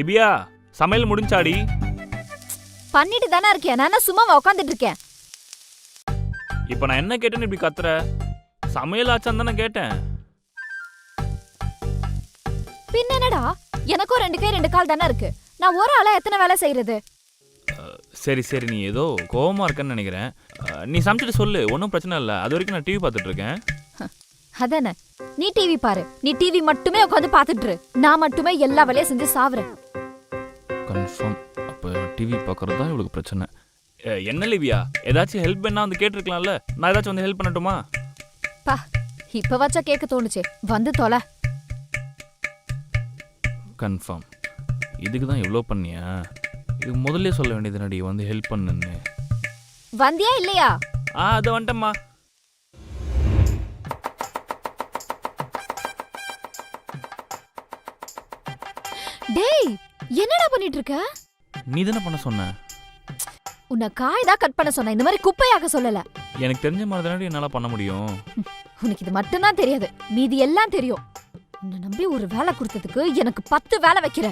Libya சமையல் முடிஞ்சாடி. பண்ணிட்டு தானே இருக்கேன். நான் சும்மா உட்காந்துட்டு இருக்கேன்? இப்போ நான் என்ன கேட்டேன்னு இப்படி கத்துற? சமையல் ஆச்சான்னு தானே கேட்டேன். பின்ன என்னடா? எனக்கும் ரெண்டு கை ரெண்டு கால் தானே இருக்கு. நான் ஒரு ஆளா எத்தனை வேலை செய்யறது சரி சரி. நீ ஏதோ கோவமா இருக்கன்னு நினைக்கிறேன். நீ சமைச்சிட்டு சொல்லு. ஒன்றும் பிரச்சனை இல்லை. அது வரைக்கும் நான் டிவி பார்த்துட்டு இருக்கேன். அதானே நீ டிவி பாரு. நீ டிவி மட்டுமே உட்காந்து பாத்துட்டு. நான் மட்டுமே எல்லா வேலையும் செஞ்சு சாவுறேன். கன்ஃபார்ம் அப்போ டிவி பார்க்கறது தான் இவளுக்கு பிரச்சனை. என்ன லிபியா ஏதாச்சும் ஹெல்ப் பண்ணா வந்து கேட்டிருக்கலாம்ல? நான் ஏதாச்சும் வந்து ஹெல்ப் பண்ணட்டுமா? பா இப்ப வச்சா கேட்க தோணுச்சே. வந்து தொலை. கன்ஃபார்ம் இதுக்கு தான் இவ்வளோ பண்ணியா? இது முதல்ல சொல்ல வேண்டியது நடி வந்து ஹெல்ப் பண்ணுன்னு. வந்தியா இல்லையா? ஆ அது வந்துட்டம்மா. டேய் என்னடா பண்ணிட்டு இருக்க நீ தானே பண்ண சொன்ன. உன்னை காய் தான் கட் பண்ண சொன்னேன் இந்த மாதிரி குப்பையாக்க சொல்லல. எனக்கு தெரிஞ்ச மாதிரி தானே என்னால் பண்ண முடியும். உனக்கு இது மட்டும்தான் தெரியாது. மீதி எல்லாம் தெரியும். உன்னை நம்பி ஒரு வேலை கொடுத்ததுக்கு எனக்கு பத்து வேலை வைக்கிற.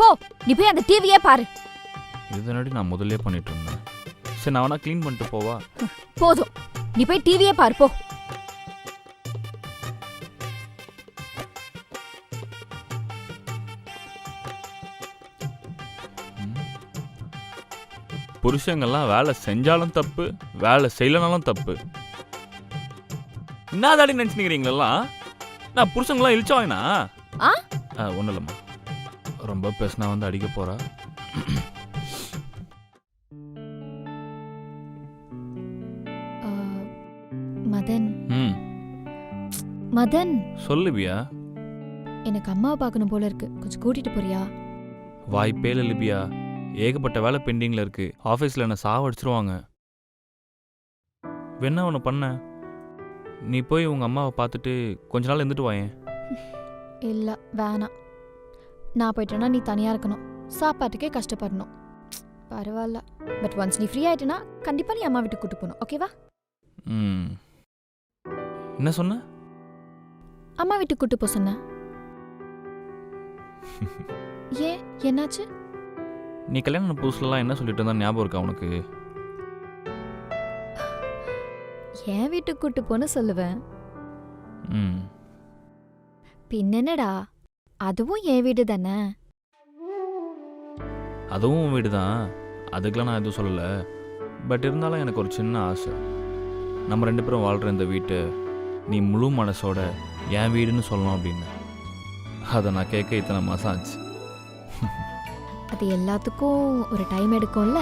போ நீ போய் அந்த டிவியே பாரு. இது தானடி நான் முதல்ல பண்ணிட்டு இருந்தேன். சரி நான் வேணா க்ளீன் பண்ணிட்டு போவா? போதும். நீ போய் டிவியே பாரு போ. புருஷங்கெல்லாம் வேலை செஞ்சாலும் தப்பு வேலை செய்யலனாலும் தப்பு. என்னதாடி நினச்சிக்கிறீங்களா நான் புருஷங்களாம் இழிச்சவாங்கண்ணா ஆ? ஒன்றும் இல்லைம்மா. ரொம்ப பேசினா வந்து அடிக்க ஆ, மதன். ம். மதன். சொல்லுவியா? எனக்கு அம்மாவை பார்க்கணும் போல இருக்கு. கொஞ்சம் கூட்டிட்டு போறியா? வாய்ப்பே இல்லை லிபியா. ஏகப்பட்ட வேலை பெண்டிங்கில் இருக்கு. ஆஃபீஸில் என்னை சாவடிச்சிருவாங்க. வேணா ஒன்று பண்ண. நீ போய் உங்கள் அம்மாவை பார்த்துட்டு கொஞ்ச நாள் இருந்துட்டு வாயேன் இல்ல வேணாம் நான் போயிட்டேன்னா நீ தனியா இருக்கணும். சாப்பாட்டுக்கே கஷ்டப்படணும். பரவாயில்ல. பட் ஒன்ஸ் நீ ஃப்ரீ ஆயிட்டேன்னா கண்டிப்பா நீ அம்மா வீட்டுக்கு கூட்டு போகணும். ஓகேவா ம். என்ன சொன்ன? அம்மா வீட்டுக்கு கூட்டு போ சொன்னேன் ஏன்? என்னாச்சு? நீ கல்யாணம் புதுசுலலாம் என்ன சொல்லிட்டு இருந்தா ஞாபகம் இருக்கா உனக்கு? என் வீட்டுக்கு கூட்டு போன்னு சொல்லுவேன். ம். பின்னென்னடா அதுவும் என் வீடு தானே? அதுவும் உன் வீடு தான். அதுக்கெலாம் நான் எதுவும் சொல்லலை. பட் இருந்தாலும் எனக்கு ஒரு சின்ன ஆசை. நம்ம ரெண்டு பேரும் வாழ்கிற இந்த வீட்டை நீ முழு மனசோட என் வீடுன்னு சொல்லணும் அப்படின்னு. அதை நான் கேட்க இத்தனை மாதம் ஆச்சு. அது எல்லாத்துக்கும் ஒரு டைம் எடுக்கும்ல?